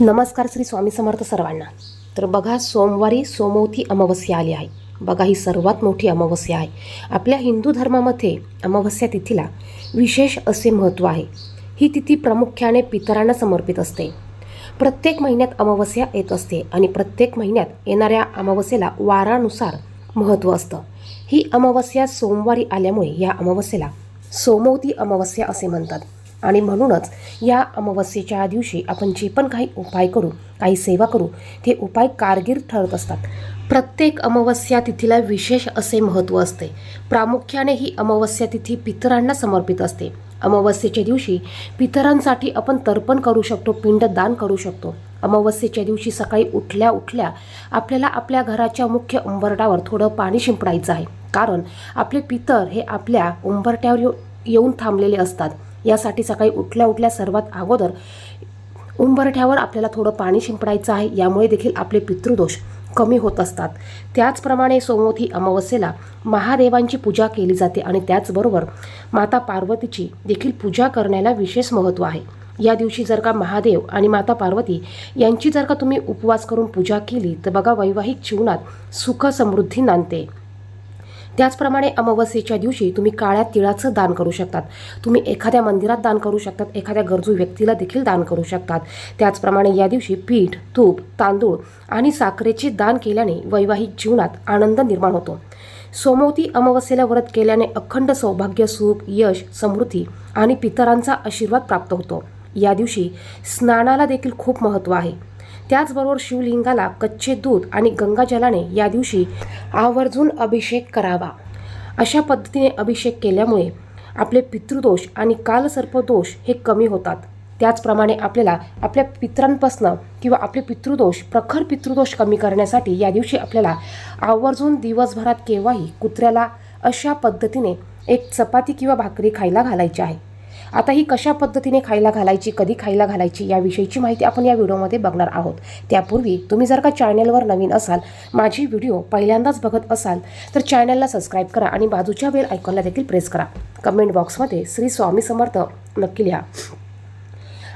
नमस्कार श्री स्वामी समर्थ सर्वांना. तर बघा सोमवारी सोमवती अमावस्या आली आहे. बघा ही सर्वात मोठी अमावस्या आहे. आपल्या हिंदू धर्मामध्ये अमावस्या तिथीला विशेष असे महत्त्व आहे. ही तिथी प्रामुख्याने पितरांना समर्पित असते. प्रत्येक महिन्यात अमावस्या येत असते आणि प्रत्येक महिन्यात येणाऱ्या अमावस्येला वारानुसार महत्त्व असतं. ही अमावस्या सोमवारी आल्यामुळे या अमावस्येला सोमवती अमावस्या असे म्हणतात. आणि म्हणूनच या अमावस्येच्या दिवशी आपण जे पण काही उपाय करू काही सेवा करू ते उपाय कारगीर ठरत असतात. प्रत्येक अमावस्या तिथीला विशेष असे महत्त्व असते. प्रामुख्याने ही अमावस्या तिथी पितरांना समर्पित असते. अमावस्येच्या दिवशी पितरांसाठी आपण तर्पण करू शकतो पिंडदान करू शकतो. अमावस्येच्या दिवशी सकाळी उठल्या उठल्या आपल्याला आपल्या घराच्या मुख्य उंबरट्यावर थोडं पाणी शिंपडायचं आहे. कारण आपले पितर हे आपल्या उंबरट्यावर येऊन थांबलेले असतात. यासाठी सकाळी उठल्या उठल्या सर्वात अगोदर उंबरठ्यावर आपल्याला थोडं पाणी शिंपडायचं आहे. यामुळे देखील आपले पितृदोष कमी होत असतात. त्याचप्रमाणे सोमवती अमावस्येला महादेवांची पूजा केली जाते आणि त्याचबरोबर माता पार्वतीची देखील पूजा करण्याला विशेष महत्त्व आहे. या दिवशी जर का महादेव आणि माता पार्वती यांची जर का तुम्ही उपवास करून पूजा केली तर बघा वैवाहिक जीवनात सुख समृद्धी नांदते. त्याचप्रमाणे अमावस्येच्या दिवशी तुम्ही काळ्या तिळाचं दान करू शकतात. तुम्ही एखाद्या मंदिरात दान करू शकतात एखाद्या गरजू व्यक्तीला देखील दान करू शकतात. त्याचप्रमाणे या दिवशी पीठ तूप तांदूळ आणि साखरेचे दान केल्याने वैवाहिक जीवनात आनंद निर्माण होतो. सोमवती अमावस्येला व्रत केल्याने अखंड सौभाग्य सुख यश समृद्धी आणि पितरांचा आशीर्वाद प्राप्त होतो. या दिवशी स्नानाला देखील खूप महत्त्व आहे. त्याचबरोबर शिवलिंगाला कच्चे दूध आणि गंगाजलाने या दिवशी आवर्जून अभिषेक करावा. अशा पद्धतीने अभिषेक केल्यामुळे आपले पितृदोष आणि कालसर्पदोष हे कमी होतात. त्याचप्रमाणे आपल्याला आपल्या पितरांपासनं किंवा आपले पितृदोष प्रखर पितृदोष कमी करण्यासाठी या दिवशी आपल्याला आवर्जून दिवसभरात केव्हाही कुत्र्याला अशा पद्धतीने एक चपाती किंवा भाकरी खायला घालायची आहे. आता ही कशा पद्धतीने खायला घालायची कधी खायला घालायची याविषयीची माहिती आपण या व्हिडिओमध्ये बघणार आहोत. त्यापूर्वी तुम्ही जर का चॅनलवर नवीन असाल माझी व्हिडिओ पहिल्यांदाच बघत असाल तर चॅनलला सबस्क्राईब करा आणि बाजूच्या बेल आयकॉनला देखील प्रेस करा. कमेंट बॉक्समध्ये श्री स्वामी समर्थ नक्की लिहा.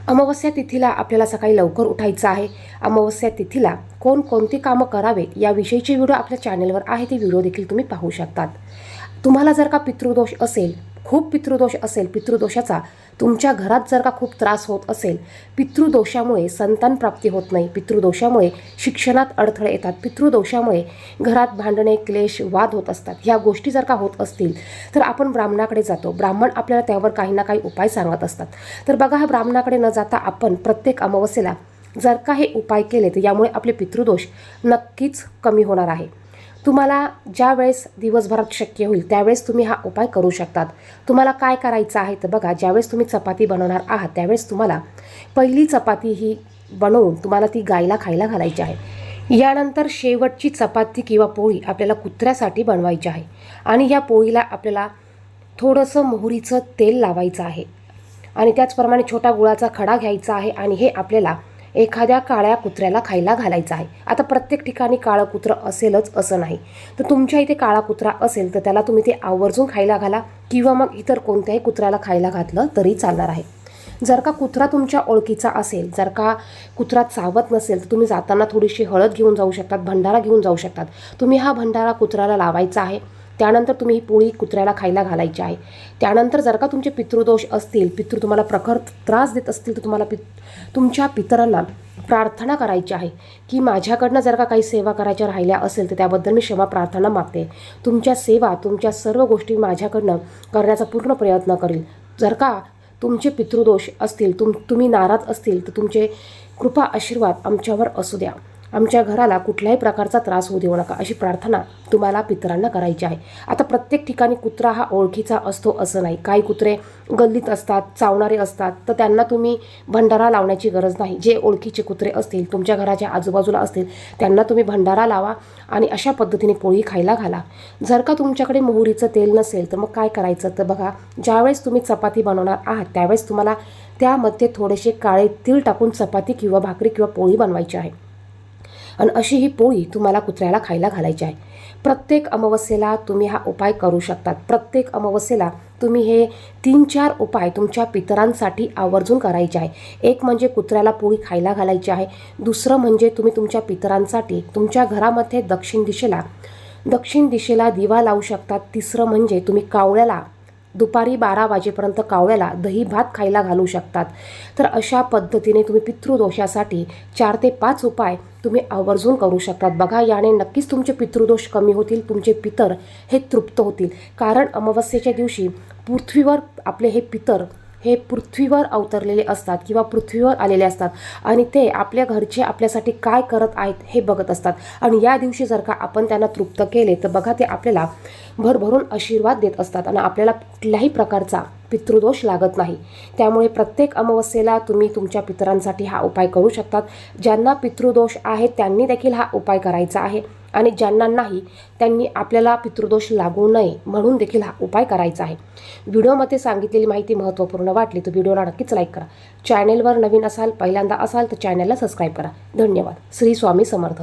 अमावस्या तिथीला आपल्याला सकाळी लवकर उठायचं आहे. अमावस्या तिथीला कोण कोणती कामं करावेत याविषयीचे व्हिडिओ आपल्या चॅनलवर आहे ते व्हिडिओ देखील तुम्ही पाहू शकतात. तुम्हाला जर का पितृदोष असेल खूप पितृदोष असेल पितृदोषाचा तुमच्या घरात जर का खूप त्रास होत असेल पितृदोषामुळे संतान प्राप्ती होत नाही पितृदोषामुळे शिक्षणात अडथळे येतात पितृदोषामुळे घरात भांडणे क्लेश वाद होत असतात ह्या गोष्टी जर का होत असतील तर आपण ब्राह्मणाकडे जातो. ब्राह्मण आपल्याला त्यावर काही ना काही उपाय सांगत असतात. तर बघा ह्या ब्राह्मणाकडे न जाता आपण प्रत्येक अमावस्येला जर का हे उपाय केले तर यामुळे आपले पितृदोष नक्कीच कमी होणार आहे. तुम्हाला ज्या वेळेस दिवसभरात शक्य होईल त्यावेळेस तुम्ही हा उपाय करू शकतात. तुम्हाला काय करायचं आहे तर बघा. ज्यावेळेस तुम्ही चपाती बनवणार आहात त्यावेळेस तुम्हाला पहिली चपाती ही बनवून तुम्हाला ती गायला खायला घालायची आहे. यानंतर शेवटची चपाती किंवा पोळी आपल्याला कुत्र्यासाठी बनवायची आहे आणि या पोळीला आपल्याला थोडंसं मोहरीचं तेल लावायचं आहे आणि त्याचप्रमाणे छोटा गुळाचा खडा घ्यायचा आहे आणि हे आपल्याला एखाद्या काळ्या कुत्र्याला खायला घालायचं आहे. आता प्रत्येक ठिकाणी काळं कुत्रं असेलच असं नाही. तर तुमच्या इथे काळा कुत्रा असेल तर त्याला तुम्ही ते आवर्जून खायला घाला किंवा मग इतर कोणत्याही कुत्र्याला खायला घातलं तरी चालणार आहे. जर का कुत्रा तुमच्या ओळखीचा असेल जर का कुत्रा चावत नसेल तर तुम्ही जाताना थोडीशी हळद घेऊन जाऊ शकतात भंडारा घेऊन जाऊ शकतात. तुम्ही हा भंडारा कुत्र्याला लावायचा आहे. त्यानंतर तुम्ही ही पोळी कुत्र्याला खायला घालायची आहे. त्यानंतर जर का तुमचे पितृदोष असतील पितृ तुम्हाला प्रखर त्रास देत असतील तर तुम्हाला पित तुमच्या पितरांना प्रार्थना करायची आहे की माझ्याकडनं जर का काही सेवा करायच्या राहिल्या असेल तर त्याबद्दल मी क्षमा प्रार्थना मागते. तुमच्या सेवा तुमच्या सर्व गोष्टी माझ्याकडनं करण्याचा पूर्ण प्रयत्न करेल. जर का तुमचे पितृदोष असतील तुम तुम्ही नाराज असतील तर तुमचे कृपा आशीर्वाद आमच्यावर असू द्या. आमच्या घराला कुठल्याही प्रकारचा त्रास होऊ देऊ नका अशी प्रार्थना तुम्हाला पितरांना करायची आहे. आता प्रत्येक ठिकाणी कुत्रा हा ओळखीचा असतो असं नाही. काही कुत्रे गल्लीत असतात चावणारे असतात तर त्यांना तुम्ही भंडारा लावण्याची गरज नाही. जे ओळखीचे कुत्रे असतील तुमच्या घराच्या आजूबाजूला असतील त्यांना तुम्ही भंडारा लावा आणि अशा पद्धतीने पोळी खायला घाला. जर का तुमच्याकडे मोहरीचं तेल नसेल तर मग काय करायचं? तर बघा ज्यावेळेस तुम्ही चपाती बनवणार आहात त्यावेळेस तुम्हाला त्यामध्ये थोडेसे काळे तीळ टाकून चपाती किंवा भाकरी किंवा पोळी बनवायची आहे. आणि अशी ही पोळी तुम्हाला कुत्र्याला खायला घालायची आहे. प्रत्येक अमावस्येला तुम्ही हा उपाय करू शकतात. प्रत्येक अमावस्येला तुम्ही हे तीन चार उपाय तुमच्या पितरांसाठी आवर्जून करायचे आहे. एक म्हणजे कुत्र्याला पोळी खायला घालायची आहे. दुसरं म्हणजे तुम्ही तुमच्या पितरांसाठी तुमच्या घरामध्ये दक्षिण दिशेला दक्षिण दिशेला दिवा लावू शकतात. तिसरं म्हणजे तुम्ही कावळ्याला दुपारी बारा वाजेपर्यंत कावळ्याला दही भात खायला घालू शकतात. तर अशा पद्धतीने तुम्ही पितृदोषासाठी चार ते पाच उपाय तुम्ही आवर्जून करू शकतात. बघा याने नक्कीच तुमचे पितृदोष कमी होतील तुमचे पितर हे तृप्त होतील. कारण अमावस्येच्या दिवशी पृथ्वीवर आपले हे पितर हे पृथ्वीवर अवतरलेले असतात किंवा पृथ्वीवर आलेले असतात. आणि ते आपल्या घरचे आपल्यासाठी काय करत आहेत हे बघत असतात. आणि या दिवशी जर का आपण त्यांना तृप्त केले तर बघा ते आपल्याला भरभरून आशीर्वाद देत असतात आणि आपल्याला कुठल्याही प्रकारचा पितृदोष लागत नाही. त्यामुळे प्रत्येक अमावस्येला तुम्ही तुमच्या पितरांसाठी हा उपाय करू शकतात. ज्यांना पितृदोष आहे त्यांनी देखील हा उपाय करायचा आहे. आणि ज्यांना नाही त्यांनी आपल्याला पितृदोष लागू नये म्हणून देखील हा उपाय करायचा आहे. व्हिडिओमध्ये सांगितलेली माहिती महत्त्वपूर्ण वाटली तर व्हिडिओला नक्कीच लाईक करा. चॅनेलवर नवीन असाल पहिल्यांदा असाल तर चॅनेलला सबस्क्राईब करा. धन्यवाद. श्री स्वामी समर्थ.